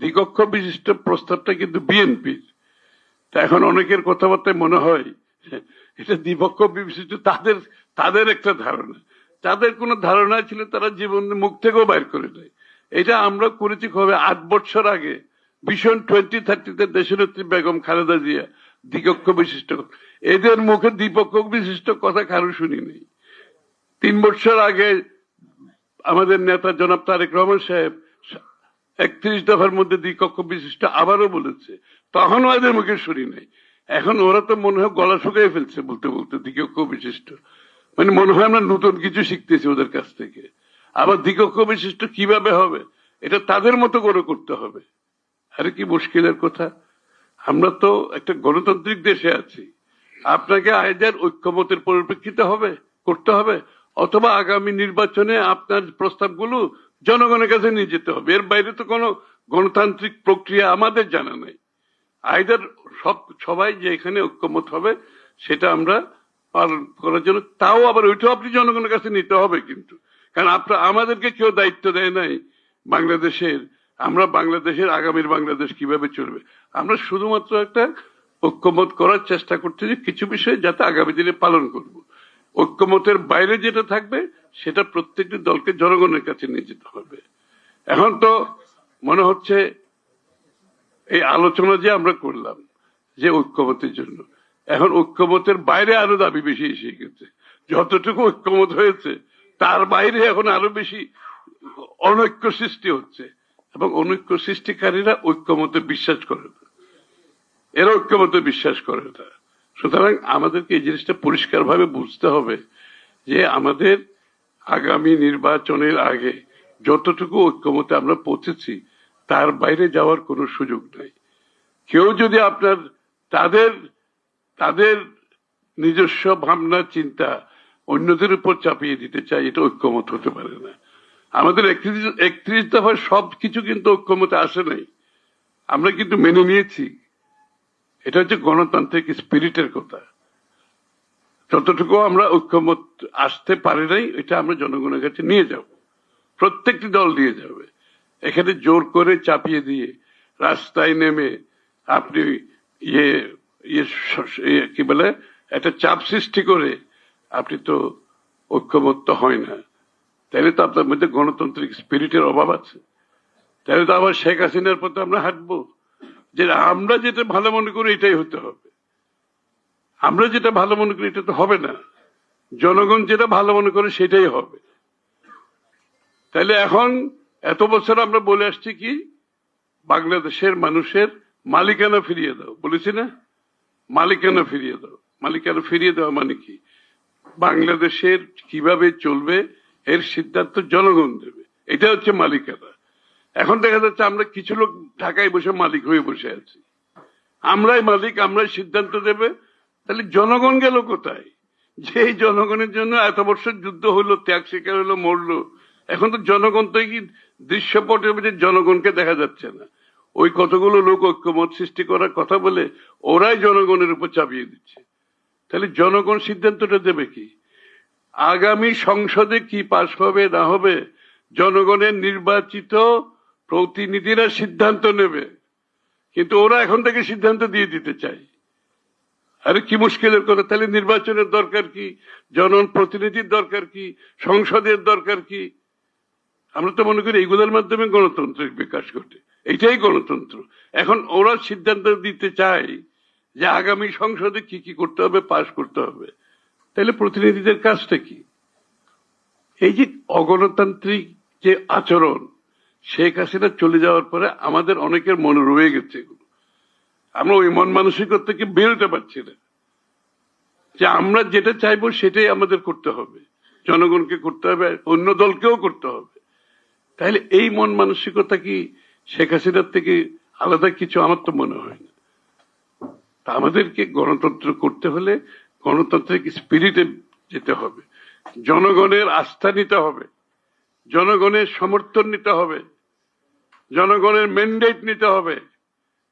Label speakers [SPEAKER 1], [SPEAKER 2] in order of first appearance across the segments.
[SPEAKER 1] দ্বিকক্ষ বিশিষ্ট প্রস্তাবটা কিন্তু বিএনপির। তা এখন অনেকের কথাবার্তায় মনে হয়, এটা দ্বিপক্ষ বিশিষ্ট তাদের তাদের একটা ধারণা। তাদের কোনো ধারণা ছিল তারা জীবন মুখ থেকেও বাইর করে দেয়। এটা আমরা করেছি কবে আট বছর আগে। ভীষণ টোয়েন্টি থার্টিতে দেশনেত্রী বেগম খালেদা জিয়া দ্বিকক্ষ বিশিষ্ট। এদের মুখে দ্বিপক্ষ বিশিষ্ট কথা কারও শুনি নেই। তিন বছর আগে আমাদের নেতা জনাব তারেক রহমান সাহেব একত্রিশ দফার মধ্যে দুই দ্বিকক্ষ বিশিষ্ট আবারও বলেছে। তখনও এদের মুখে শুনি নাই। এখন ওরা তো মনে হয় গলা শুকিয়ে ফেলছে বলতে বলতে দ্বিকক্ষ বিশিষ্ট। মানে মনে হয় আমরা নতুন কিছু শিখতেছি ওদের কাছ থেকে। আবার দ্বিকক্ষ বিশিষ্ট কীভাবে হবে? এটা তাদের মতো করে করতে হবে। আরে কি মুশকিলের কথা। আমরা তো একটা গণতান্ত্রিক দেশে আছি। আপনাকে আয়দের ঐক্যমতের পরিপ্রেক্ষিতে হবে, করতে হবে। অথবা আগামী নির্বাচনে আপনার প্রস্তাবগুলো জনগণের কাছে নিয়ে যেতে হবে। এর বাইরে তো কোনো গণতান্ত্রিক প্রক্রিয়া আমাদের জানা নেই। আইদার সব, সবাই যে এখানে ঐক্যমত হবে, সেটা আমরা পালন করার জন্য, তাও আবার ওইটাও আপনি জনগণের কাছে নিতে হবে কিন্তু। কারণ আপনার, আমাদেরকে কেউ দায়িত্ব দেয় নাই বাংলাদেশের। আমরা বাংলাদেশের, আগামীর বাংলাদেশ কীভাবে চলবে? আমরা শুধুমাত্র একটা ঐক্যমত করার চেষ্টা করছি যে কিছু বিষয় যাতে আগামী দিনে পালন করব। ঐক্যমতের বাইরে যেটা থাকবে, সেটা প্রত্যেকটি দলকে জনগণের কাছে নিয়ে যেতে হবে। এখন তো মনে হচ্ছে এই আলোচনা যে আমরা করলাম, যে ঐক্যমতের জন্য, এখন ঐক্যমতের বাইরে আরও দাবি বেশি এসে গেছে। যতটুকু ঐক্যমত হয়েছে, তার বাইরে এখন আরও বেশি অনৈক্য সৃষ্টি হচ্ছে, এবং অনৈক্য সৃষ্টিকারীরা ঐক্যমতে বিশ্বাস করে না। এরা ঐক্যমতে বিশ্বাস করে না। সুতরাং আমাদেরকে এই জিনিসটা পরিষ্কারভাবে বুঝতে হবে যে আমাদের আগামী নির্বাচনের আগে যতটুকু ঐক্যমতে আমরা পৌঁছেছি, তার বাইরে যাওয়ার কোনো সুযোগ নাই। কেউ যদি আপনার, তাদের তাদের নিজস্ব ভাবনা, চিন্তা অন্যদের উপর চাপিয়ে দিতে চায়, এটা ঐক্যমত হতে পারে না। আমাদের একত্রিশ দফার সব কিছু কিন্তু ঐক্যমতে আসে নাই। আমরা কিন্তু মেনে নিয়েছি। এটা হচ্ছে গণতান্ত্রিক স্পিরিটের কথা। যতটুকু আমরা ঐক্যমত আসতে পারি নাই, এটা আমরা জনগণের কাছে নিয়ে যাব। প্রত্যেকটি দল দিয়ে যাবে। এখানে জোর করে চাপিয়ে দিয়ে রাস্তায় নেমে আপনি ইয়ে ইয়ে কি বলে, একটা চাপ সৃষ্টি করে আপনি তো ঐক্যমত্য হয় না। তাহলে তো আপনার মধ্যে গণতান্ত্রিক স্পিরিটের অভাব আছে। তাহলে তো আবার শেখ হাসিনার পথে আমরা হাঁটবো। যে আমরা যেটা ভালো মনে করি এটাই হতে হবে। আমরা যেটা ভালো মনে করি এটা তো হবে না। জনগণ যেটা ভালো মনে করে সেটাই হবে। তাহলে এখন এত বছর আমরা বলে আসছি কি, বাংলাদেশের মানুষের মালিকানা ফিরিয়ে দাও। বলেছি না? মালিকানা ফিরিয়ে দাও। মালিকানা ফিরিয়ে দেওয়া মানে কি? বাংলাদেশের কীভাবে চলবে এর সিদ্ধান্ত জনগণ দেবে। এটা হচ্ছে মালিকানা। এখন দেখা যাচ্ছে আমরা কিছু লোক ঢাকায় বসে মালিক হয়ে বসে আছি। আমরাই মালিক, আমরাই সিদ্ধান্ত দেবে। তাহলে জনগণ গেল কোথায়? যে জনগণের জন্য এত বছর যুদ্ধ হলো, ত্যাগ শিকার হলো, মরলো, এখন তো জনগণ তো কি দৃশ্যপটের মধ্যে জনগণকে দেখা যাচ্ছে না। ওই কতগুলো লোক ঐক্যমত সৃষ্টি করার কথা বলে ওরাই জনগণের উপর চাপিয়ে দিচ্ছে। তাহলে জনগণ সিদ্ধান্তটা দেবে কি? আগামী সংসদে কি পাশ হবে, না হবে, জনগণের নির্বাচিত প্রতিনিধিরা সিদ্ধান্ত নেবে, কিন্তু ওরা এখন থেকে সিদ্ধান্ত দিয়ে দিতে চায়। আরে কি মুশকিলের কথা, তাহলে নির্বাচনের দরকার কি? জনগণ প্রতিনিধির দরকার কি? সংসদের দরকার কি? আমরা তো মনে করি এইগুলোর মাধ্যমে গণতন্ত্রের বিকাশ ঘটে। এইটাই গণতন্ত্র। এখন ওরা সিদ্ধান্ত দিতে চায় যে আগামী সংসদে কি কি করতে হবে, পাশ করতে হবে। তাহলে প্রতিনিধিদের কাজটা কি? এই যে অগণতান্ত্রিক যে আচরণ শেখ হাসিনা চলে যাওয়ার পরে আমাদের অনেকের মনে রয়ে গেছে এগুলো। আমরা ওই মন মানসিকতা থেকে বেরোতে পারছি না। যে আমরা যেটা চাইব সেটাই আমাদের করতে হবে। জনগণকে করতে হবে, অন্য দলকেও করতে হবে। তাহলে এই মন মানসিকতা কি শেখ হাসিনার থেকে আলাদা কিছু আমার তো মনে হয় না। তা আমাদেরকে গণতন্ত্র করতে হলে গণতান্ত্রিক স্পিরিটে যেতে হবে। জনগণের আস্থা নিতে হবে। জনগণের সমর্থন নিতে হবে। জনগণের ম্যান্ডেট নিতে হবে।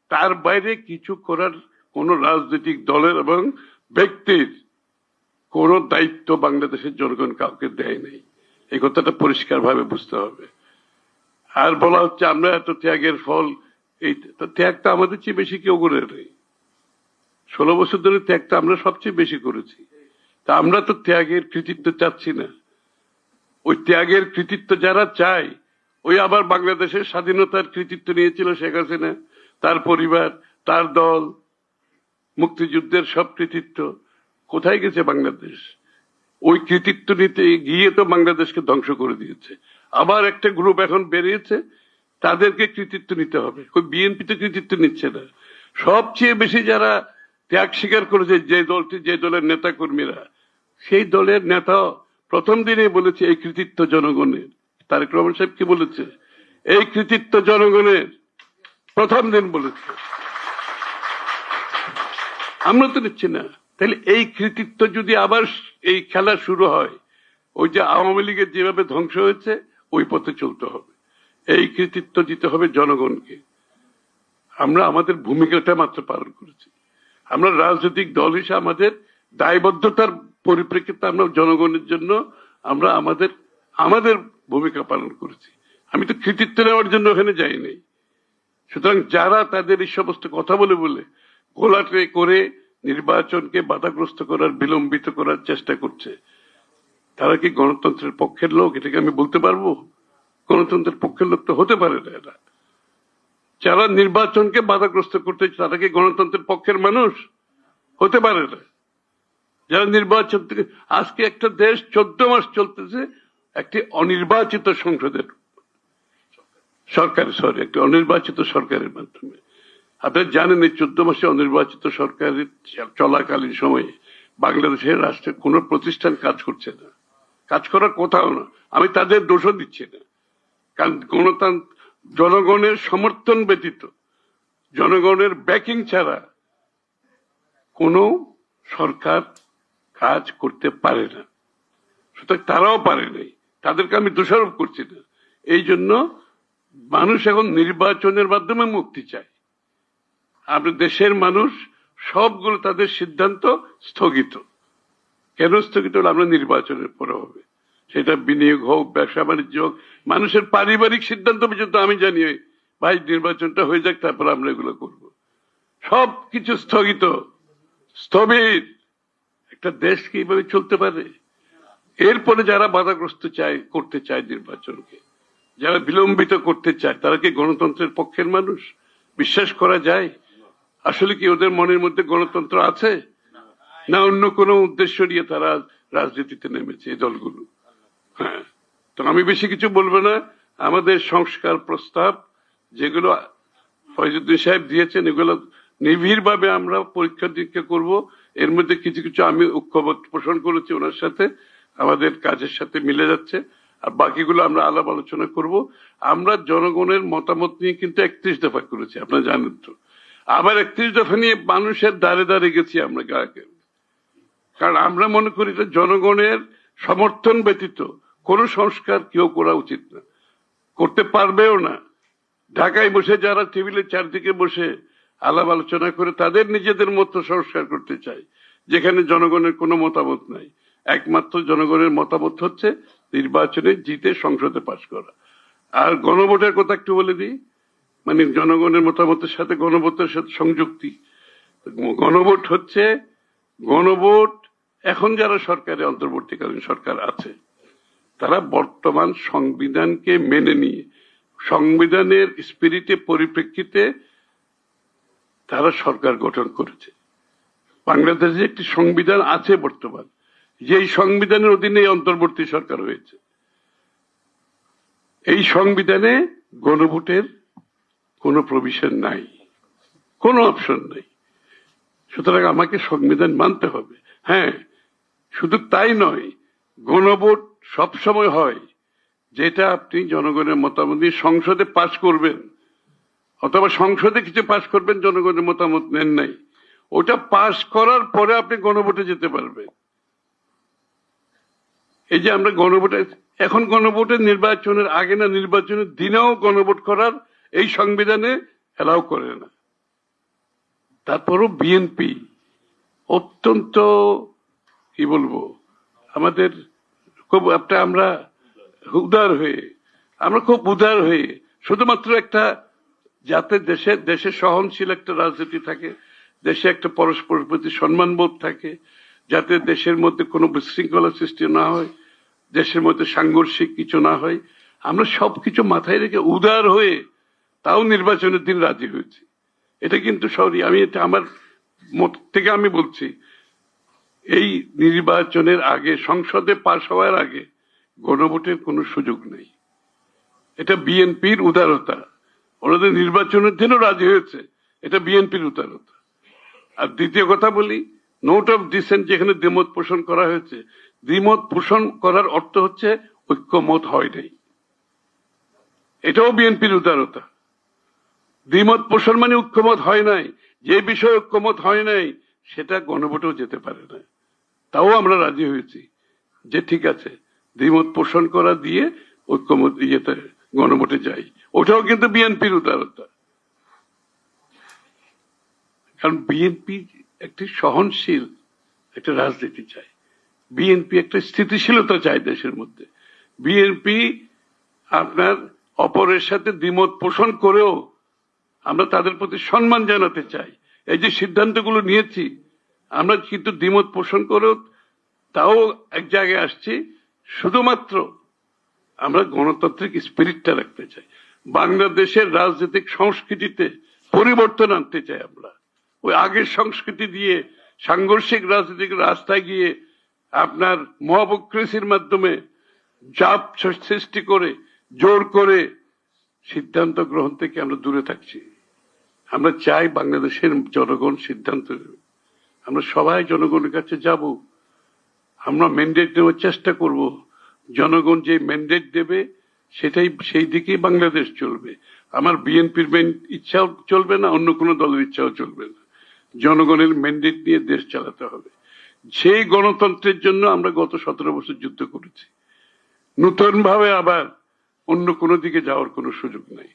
[SPEAKER 1] তার বাইরে কিছু করার কোন রাজনৈতিক দলের এবং ব্যক্তির কোন দায়িত্ব বাংলাদেশের জনগণ কাউকে দেয় নাই। এই কথাটা পরিষ্কার ভাবে বুঝতে হবে। আর বলা হচ্ছে, আমরা এত ত্যাগের ফল, এই ত্যাগটা আমাদের চেয়ে বেশি কেউ করে নেই। ষোলো বছর ধরে ত্যাগটা আমরা সবচেয়ে বেশি করেছি। তা আমরা তো ত্যাগের কৃতিত্ব চাচ্ছি না। ওই ত্যাগের কৃতিত্ব যারা চায় ওই আবার বাংলাদেশের স্বাধীনতার কৃতিত্ব নিয়েছিল শেখ হাসিনা, তার পরিবার, তার দল, মুক্তিযুদ্ধের সব কৃতিত্ব। কোথায় গেছে বাংলাদেশ? ওই কৃতিত্ব নিতে গিয়ে তো বাংলাদেশকে ধ্বংস করে দিয়েছে। আবার একটা গ্রুপ এখন বেরিয়েছে, তাদেরকে কৃতিত্ব নিতে হবে। ওই বিএনপি তো কৃতিত্ব নিচ্ছে না। সবচেয়ে বেশি যারা ত্যাগ স্বীকার করেছে, যে দলটি, যে দলের নেতা কর্মীরা সেই দলের নেতা প্রথম দিনে বলেছে, এই কৃতিত্ব জনগণের। তারেক রহমান সাহেব কি বলেছে? এই কৃতিত্ব জনগণের প্রথম দিন বলেছে। আমরা তো নিচ্ছি না। তাহলে এই কৃতিত্ব যদি আবার এই খেলা শুরু হয়, ওই যে আওয়ামী লীগের যেভাবে ধ্বংস হয়েছে, ওই পথে চলতে হবে। এই কৃতিত্ব দিতে হবে জনগণকে। আমরা আমাদের ভূমিকাটা মাত্র পালন করেছি। আমরা রাজনৈতিক দল হিসেবে আমাদের দায়বদ্ধতার পরিপ্রেক্ষিতে আমরা জনগণের জন্য, আমরা আমাদের আমাদের ভূমিকা পালন করেছি। আমি তো কৃতিত্ব নেওয়ার জন্য ওখানে যাইনি সুতরাং যারা তাদের এই সমস্ত কথা বলে বলে গোলাটে করে নির্বাচনকে বাধাগ্রস্ত করার, বিলম্বিত করার চেষ্টা করছে, তারা কি গণতন্ত্রের পক্ষের লোক? এটাকে আমি বলতে পারব? গণতন্ত্রের পক্ষের লোক তো হতে পারে না এরা। যারা নির্বাচনকে বাধাগ্রস্ত করতে তারা কি গণতন্ত্রের পক্ষের মানুষ? হতে পারে না। যারা নির্বাচন থেকে আজকে একটা দেশ চোদ্দ মাস চলতেছে একটি অনির্বাচিত সংসদের সরকার সরি একটি অনির্বাচিত সরকারের মাধ্যমে। আপনারা জানেন এই চোদ্দ মাসে অনির্বাচিত সরকারের চলাকালীন সময়ে বাংলাদেশের রাষ্ট্রের কোন প্রতিষ্ঠান কাজ করছে না। কাজ করার কোথাও না। আমি তাদের দোষও দিচ্ছি না। কারণ গণতন্ত্র জনগণের সমর্থন ব্যতীত, জনগণের ব্যাকিং ছাড়া কোন সরকার কাজ করতে পারে না। সুতরাং তারাও পারে নাই। তাদেরকে আমি দোষারোপ করছি না। এই জন্য মানুষ এখন নির্বাচনের মাধ্যমে মুক্তি চায়। আমাদের দেশের মানুষ সবগুলো তাদের সিদ্ধান্ত স্থগিত। কেন স্থগিত হলো? আমরা নির্বাচনের পরে হবে। সেটা বিনিয়োগ হোক, ব্যবসা বাণিজ্য হোক, মানুষের পারিবারিক সিদ্ধান্ত পর্যন্ত আমি জানি, ভাই, নির্বাচনটা হয়ে যাক, তারপর আমরা এগুলো করব। সব কিছু স্থগিত। স্থবির। একটা দেশ কি এইভাবে চলতে পারে? এরপরে যারা বাধাগ্রস্ত চায়, করতে চায় নির্বাচনকে, যারা বিলম্বিত করতে চায়, তারা কি গণতন্ত্রের পক্ষের মানুষ? বিশ্বাস করা যায়? আসলে কি ওদের মনের মধ্যে গণতন্ত্র আছে? না অন্য কোনো উদ্দেশ্য নিয়ে তারা রাজনীতিতে নেমেছে এই দলগুলো? হ্যাঁ। তো আমি বেশি কিছু বলব না। আমাদের সংস্কার প্রস্তাব, যেগুলো ফয়জুদ্দিন সাহেব দিয়েছেন, এগুলো নিবিড় ভাবে আমরা পরীক্ষা নিরীক্ষা করব। এর মধ্যে কিছু কিছু আমি ঐক্যবোধ পোষণ করেছি ওনার সাথে। আমাদের কাজের সাথে মিলে যাচ্ছে। আর বাকিগুলো আমরা আলাপ আলোচনা করব। আমরা জনগণের মতামত নিয়ে কিন্তু একত্রিশ দফা করেছি, আপনারা জানেন তো। আবার একত্রিশ দফা নিয়ে মানুষের দ্বারে দ্বারে গেছি আমরা গায়কের কারণ আমরা মনে করি যে জনগণের সমর্থন ব্যতীত কোন সংস্কার কেউ করা উচিত না। করতে পারবেও না। ঢাকায় বসে যারা টেবিলের চারদিকে বসে আলাপ আলোচনা করে, তাদের নিজেদের মতো সংস্কার করতে চায়, যেখানে জনগণের কোনো মতামত নাই। একমাত্র জনগণের মতামত হচ্ছে নির্বাচনে জিতে সংসদে পাশ করা। আর গণভোটের কথা একটু বলে দিই। মানে জনগণের মতামতের সাথে গণভোটের সাথে সংযুক্তি। গণভোট হচ্ছে, গণভোট এখন যারা সরকারে অন্তর্বর্তীকালীন সরকার আছে, তারা বর্তমান সংবিধানকে মেনে নিয়ে, সংবিধানের স্পিরিটে পরিপ্রেক্ষিতে তারা সরকার গঠন করেছে। বাংলাদেশে একটি সংবিধান আছে বর্তমান। যেই সংবিধানের অধীনে অন্তর্বর্তী সরকার হয়েছে, এই সংবিধানে গণভোটের কোনো প্রভিশন নাই, কোনো অপশন নাই। সুতরাং আমাকে সংবিধান মানতে হবে। হ্যাঁ শুধু তাই নয়, গণভোট সবসময় হয়, যেটা আপনি জনগণের মতামত দিয়ে সংসদে পাশ করবেন, অথবা সংসদে কিছু পাশ করবেন, জনগণের মতামত নেন নাই। ওটা পাশ করার পরে আপনি গণভোটে যেতে পারবেন। এই যে আমরা গণভোটে, এখন গণভোটের নির্বাচনের, আগে না নির্বাচনের দিনেও গণভোট করার এই সংবিধানে এলাও করে না। তারপরও বিএনপি অত্যন্ত, কি বলব, আমাদের খুব একটা আমরা উদার হয়ে, আমরা খুব উদার হয়ে, শুধুমাত্র একটা যাতে দেশে দেশে সহনশীল একটা রাজনীতি থাকে, দেশে একটা পরস্পরের প্রতি সম্মানবোধ থাকে, যাতে দেশের মধ্যে কোনো বিশৃঙ্খলা সৃষ্টি না হয় দেশের মধ্যে সাংঘর্ষিক কিছু না হয়, আমরা সবকিছু মাথায় রেখে উদার হয়ে তাও নির্বাচনের দিন রাজি হয়েছি। এটা কিন্তু সরি, আমি এটা আমার মত থেকে আমি বলছি, এই নির্বাচনের আগে, সংসদে পাশ হওয়ার আগে গণভোটের কোনো সুযোগ নেই। এটা বিএনপির উদারতা। ওনাদের নির্বাচনের দিনও রাজি হয়েছে, এটা বিএনপির উদারতা। আর দ্বিতীয় কথা বলি নোট অফ ডিসেন্ট যেখানে দ্বিমত পোষণ করা হয়েছে দ্বিমত পোষণ করার অর্থ হচ্ছে ঐক্যমত হয় নাই। এটাও বিএনপির উদারতা। দ্বিমত পোষণ মানে ঐক্যমত হয় নাই। যে বিষয়ে ঐক্যমত হয় নাই, সেটা গণভোটেও যেতে পারে না। তাও আমরা রাজি হয়েছি যে ঠিক আছে, দ্বিমত পোষণ করা দিয়ে ঐক্যমত ইয়েতে গণভোটে যাই। ওটাও কিন্তু বিএনপির উদারতা। কারণ বিএনপি একটি সহনশীল একটা রাজনীতি চায় বিএনপি একটা স্থিতিশীলতা চায় দেশের মধ্যে। বিএনপি আপনার অপরের সাথে দ্বিমত পোষণ করেও আমরা তাদের প্রতি সম্মান জানাতে চাই। এই যে সিদ্ধান্তগুলো নিয়েছি, আমরা কিন্তু দ্বিমত পোষণ করেও তাও এক জায়গায় আসছি। শুধুমাত্র আমরা গণতান্ত্রিক স্পিরিটটা রাখতে চাই। বাংলাদেশের রাজনৈতিক সংস্কৃতিতে পরিবর্তন আনতে চাই আমরা। ওই আগের সংস্কৃতি দিয়ে সাংঘর্ষিক রাজনৈতিক রাস্তায় গিয়ে আপনার মহাবক্রেসির মাধ্যমে চাপ সৃষ্টি করে, জোর করে সিদ্ধান্ত গ্রহণ থেকে আমরা দূরে থাকছি। আমরা চাই বাংলাদেশের জনগণ সিদ্ধান্ত আমরা সবাই জনগণের কাছে যাব। আমরা ম্যান্ডেট নেওয়ার চেষ্টা করব। জনগণ যে ম্যান্ডেট দেবে, সেটাই সেই দিকেই বাংলাদেশ চলবে। আমার বিএনপির ইচ্ছাও চলবে না, অন্য কোনো দলের ইচ্ছাও চলবে না। জনগণের ম্যান্ডেট নিয়ে দেশ চালাতে হবে। সেই গণতন্ত্রের জন্য আমরা গত সতেরো বছর যুদ্ধ করেছি। নূতন ভাবে আবার অন্য কোনো দিকে যাওয়ার কোনো সুযোগ নাই।